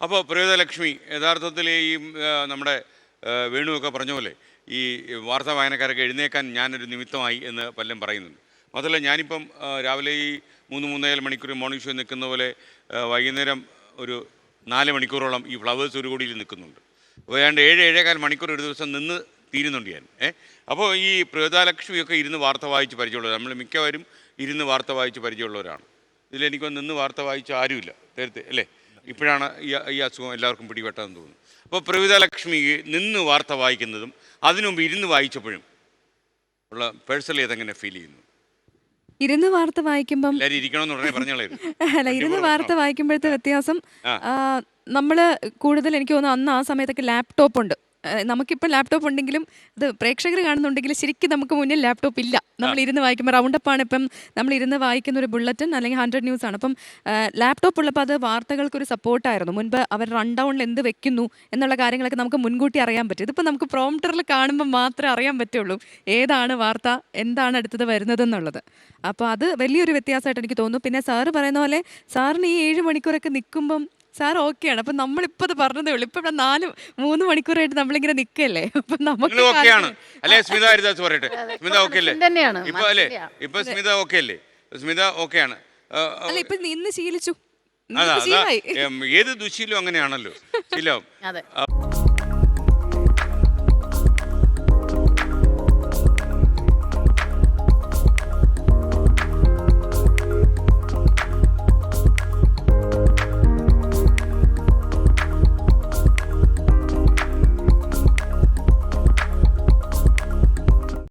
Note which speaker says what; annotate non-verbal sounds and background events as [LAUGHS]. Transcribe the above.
Speaker 1: അപ്പോൾ പ്രിയതലക്ഷ്മി യഥാർത്ഥത്തിൽ ഈ നമ്മുടെ വേണുവൊക്കെ പറഞ്ഞ പോലെ ഈ വാർത്താ വായനക്കാരൊക്കെ എഴുന്നേക്കാൻ ഞാനൊരു നിമിത്തമായി എന്ന് പലരും പറയുന്നുണ്ട്. മാത്രമല്ല ഞാനിപ്പം രാവിലെ ഈ മൂന്ന് മൂന്നേഴ് മണിക്കൂർ മോർണിംഗ് ഷോ നിൽക്കുന്ന പോലെ വൈകുന്നേരം ഒരു നാല് മണിക്കൂറോളം ഈ ഫ്ലവേഴ്സ് ഒരു കോടിയിൽ നിൽക്കുന്നുണ്ട്. അപ്പോൾ ഏതാണ്ട് ഏഴ് ഏഴേകാൽ മണിക്കൂർ ഒരു ദിവസം നിന്ന് തീരുന്നുണ്ട് ഞാൻ ഏ? അപ്പോൾ ഈ പ്രിയതാലക്ഷ്മിയൊക്കെ ഇരുന്ന് വാർത്ത വായിച്ച് പരിചയമുള്ളവർ നമ്മൾ മിക്കവരും ഇരുന്ന് വാർത്ത വായിച്ച് പരിചയമുള്ളവരാണ്. ഇതിലെനിക്കൊന്ന് നിന്ന് വാർത്ത വായിച്ച ആരുമില്ല. നേരത്തെ അല്ലേ? ഇപ്പോഴാണ് ഈ ഈ അസുഖം എല്ലാവർക്കും പിടിപെട്ടതെന്ന് തോന്നുന്നു. അപ്പോൾ പ്രവിതലക്ഷ്മി നിന്ന് വാർത്ത വായിക്കുന്നതും അതിനുമുമ്പ് ഇരുന്ന് വായിച്ചപ്പോഴും ഉള്ള പേഴ്സണലി അതെങ്ങനെ ഫീൽ ചെയ്യുന്നു?
Speaker 2: ഇരുന്ന് വാർത്ത വായിക്കുമ്പം [LAUGHS] അല്ല ഇരുന്ന് വാർത്ത വായിക്കുമ്പോഴത്തെ വ്യത്യാസം നമ്മൾ കൂടുതൽ എനിക്ക് തോന്നുന്നു അന്ന് ആ സമയത്തൊക്കെ ലാപ്ടോപ്പ് ഉണ്ട്. നമുക്കിപ്പോൾ ലാപ്ടോപ്പ് ഉണ്ടെങ്കിലും ഇത് പ്രേക്ഷകർ കാണുന്നുണ്ടെങ്കിൽ ശരിക്കും നമുക്ക് മുന്നിൽ ലാപ്ടോപ്പ് ഇല്ല. നമ്മൾ ഇരുന്ന് വായിക്കുമ്പോൾ റൗണ്ട് അപ്പാണ് ഇപ്പം നമ്മൾ ഇരുന്ന് വായിക്കുന്ന ഒരു ബുള്ളറ്റിൻ അല്ലെങ്കിൽ ഹൺഡ്രഡ് ന്യൂസ് ആണ്. അപ്പം ലാപ്ടോപ്പ് ഉള്ളപ്പോൾ അത് വാർത്തകൾക്കൊരു സപ്പോർട്ടായിരുന്നു മുൻപ് അവർ റൺ ഡൗണിൽ എന്ത് വെക്കുന്നു എന്നുള്ള കാര്യങ്ങളൊക്കെ നമുക്ക് മുൻകൂട്ടി അറിയാൻ പറ്റും. ഇതിപ്പോൾ നമുക്ക് പ്രോംപ്റ്ററിൽ കാണുമ്പോൾ മാത്രമേ അറിയാൻ പറ്റുള്ളൂ ഏതാണ് വാർത്ത എന്താണ് അടുത്തത് വരുന്നതെന്നുള്ളത് അപ്പോൾ അത് വലിയൊരു വ്യത്യാസമായിട്ട് എനിക്ക് തോന്നുന്നു. പിന്നെ സാറ് പറയുന്ന പോലെ സാറിന് ഈ ഏഴ് മണിക്കൂറൊക്കെ നിൽക്കുമ്പം സാർ ഓക്കെയാണ്. അപ്പൊ നമ്മളിപ്പത് പറഞ്ഞതേ ഉള്ളൂ. ഇപ്പൊ ഇവിടെ നാല് മൂന്ന് മണിക്കൂറായിട്ട് നമ്മളിങ്ങനെ നിക്കല്ലേ? അപ്പൊ നമുക്ക്
Speaker 1: ഓക്കെയാണ്. അല്ലേ സ്മിത ഹരിദാസ് പറയട്ടെ? സ്മിത ഓക്കെ അല്ലേ
Speaker 3: തന്നെയാണ്.
Speaker 1: ഇപ്പൊ അല്ലേ? ഇപ്പൊ സ്മിത ഓക്കെ അല്ലേ സ്മിത ഓക്കെയാണ്.
Speaker 2: അല്ല ഇപ്പൊ ഇന്ന് ശീലിച്ചു.
Speaker 1: ഏത് ദുശീലും അങ്ങനെയാണല്ലോ. ശീലം.